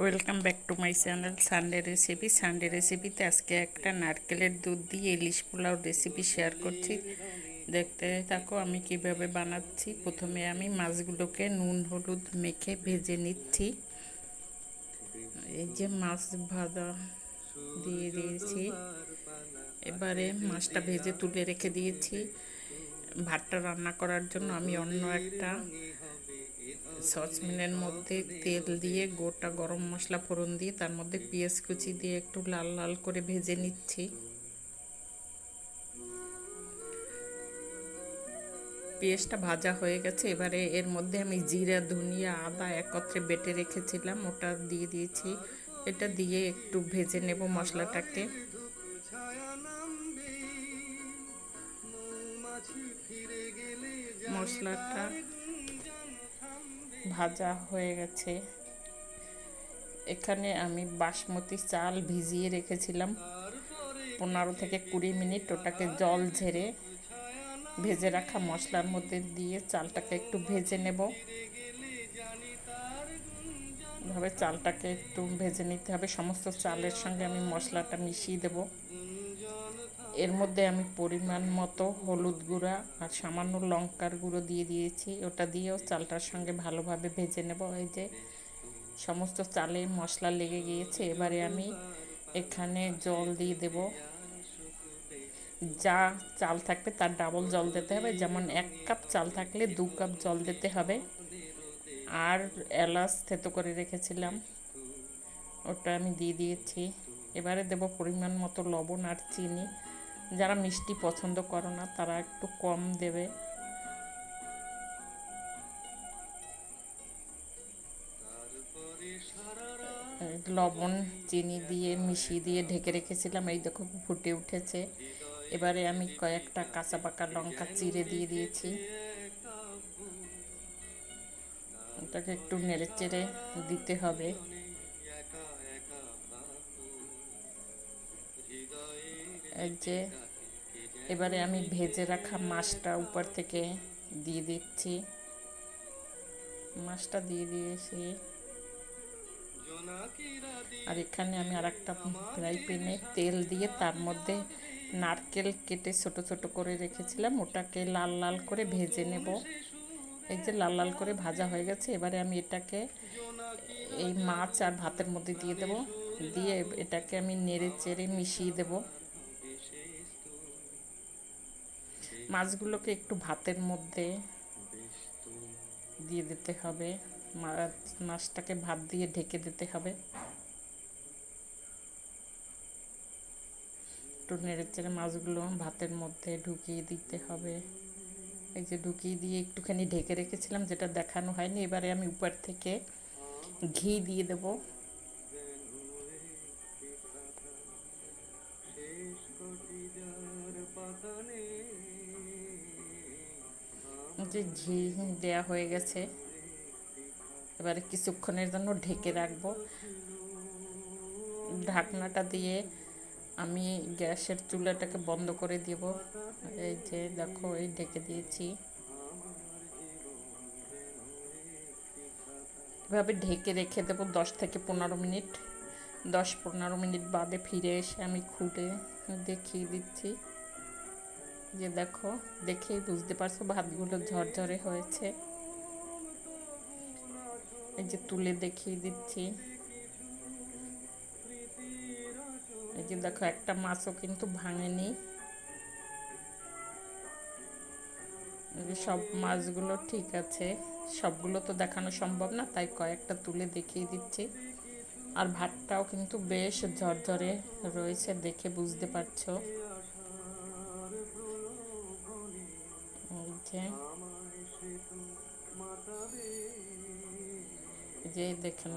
Welcome back to my channel Sunday recipe Sunday রেসিপিতে আজকে একটা নারকেলের দুধ দিয়ে ইলিশ পোলাও রেসিপি শেয়ার করছি। দেখতে থাকো আমি কীভাবে বানাচ্ছি। প্রথমে আমি মাছগুলোকে নুন, হলুদ মেখে ভেজে নিচ্ছি। এই যে মাছ ভাজা দিয়ে দিয়েছি। এবারে মাছটা ভেজে তুলে রেখে দিয়েছি। ভাতটা রান্না করার জন্য আমি অন্য একটা সসপ্যানের মধ্যে তেল দিয়ে গোটা গরম মশলা ফোড়ন দিয়ে তার মধ্যে পেঁয়াজ কুচি দিয়ে একটু লাল লাল করে ভেজে নিচ্ছি। পেঁয়াজটা ভাজা হয়ে গেছে, এবারে এর মধ্যে আমি জিরা, ধনিয়া, আদা একত্রে বেটে রেখেছিলাম, ওটা দিয়ে দিয়েছি। এটা দিয়ে একটু ভেজে নেব মশলাটাকে। মশলাটা ভাজা হয়ে গেছে। এখানে আমি বাসমতি চাল ভিজিয়ে রেখেছিলাম। পনেরো থেকে কুড়ি মিনিট ওটাকে জল ঝেড়ে ভেজে রাখা মশলার মধ্যে দিয়ে চালটাকে একটু ভেজে নেব। ভাবে চালটাকে একটু ভেজে নিতে হবে। সমস্ত চালের সঙ্গে আমি মশলাটা মিশিয়ে দেব। এর মধ্যে আমি পরিমাণ মতো হলুদ গুঁড়া আর সামান্য লঙ্কার গুঁড়ো দিয়ে দিয়েছি। ওটা দিয়েও চালটার সঙ্গে ভালোভাবে ভেজে নেব। এই যে সমস্ত চালে মশলা লেগে গিয়েছে, এবারে আমি এখানে জল দিয়ে দেব। যা চাল থাকবে তার ডাবল জল দিতে হবে। যেমন এক কাপ চাল থাকলে দু কাপ জল দিতে হবে। আর এলাচ থেতো করে রেখেছিলাম, ওটা আমি দিয়ে দিয়েছি। এবারে দেব পরিমাণ মতো লবণ আর চিনি। যারা মিষ্টি পছন্দ করো না, তারা একটু কম দেবে। লবণ, চিনি দিয়ে মিশিয়ে দিয়ে ঢেকে রেখেছিলাম। এই দেখো, ফুটে উঠেছে। এবারে আমি কয়েকটা কাঁচা পাকা লঙ্কা চিড়ে দিয়ে দিয়েছি। ওটাকে একটু নেড়ে চেড়ে দিতে হবে। এই যে, এবারে আমি ভেজে রাখা মাছটা উপর থেকে দিয়ে দিচ্ছি। মাছটা দিয়ে দিয়েছি। আর এখানে আমি আর একটা ফ্রাই প্যানে তেল দিয়ে তার মধ্যে নারকেল কেটে ছোট ছোট করে রেখেছিলাম। ওটাকে লাল লাল করে ভেজে নেব। এই যে লাল লাল করে ভাজা হয়ে গেছে, এবারে আমি এটাকে এই মাছ আর ভাতের মধ্যে দিয়ে দেব। দিয়ে এটাকে আমি নেড়ে চেড়ে মিশিয়ে দেব। মাছগুলোকে একটু ভাতের মধ্যে দিয়ে দিতে হবে। মাছটাকে ভাত দিয়ে ঢেকে দিতে হবে। একটু নেড়ে চেড়ে মাছগুলো ভাতের মধ্যে ঢুকিয়ে দিতে হবে। এই যে ঢুকিয়ে দিয়ে একটুখানি ঢেকে রেখেছিলাম, যেটা দেখানো হয়নি। এবারে আমি উপর থেকে ঘি দিয়ে দেব। যে ঘি দেয়া হয়ে গেছে, এবারে কিছুক্ষণের জন্য ঢেকে রাখব। ঢাকনাটা দিয়ে আমি গ্যাসের চুলাটাকে বন্ধ করে দেব। এই যে দেখো, এই ঢেকে দিয়েছি। এভাবে ঢেকে রেখে দেবো দশ থেকে পনেরো মিনিট। দশ পনেরো মিনিট বাদে ফিরে এসে আমি খুলে দেখিয়ে দিচ্ছি। যে দেখো, দেখেই বুঝতে পারছ ভাতগুলো ঝরঝরে হয়েছে। এই যে তুলে দেখিয়ে দিচ্ছি। এই যে দেখো, একটা মাছও কিন্তু ভাঙেনি। সব মাছগুলো ঠিক আছে। সবগুলো তো দেখানো সম্ভব না, তাই কয়েকটা তুলে দেখিয়ে দিচ্ছি। আর ভাতটাও কিন্তু বেশ ঝরঝরে রয়েছে, দেখে বুঝতে পারছ। যে দেখে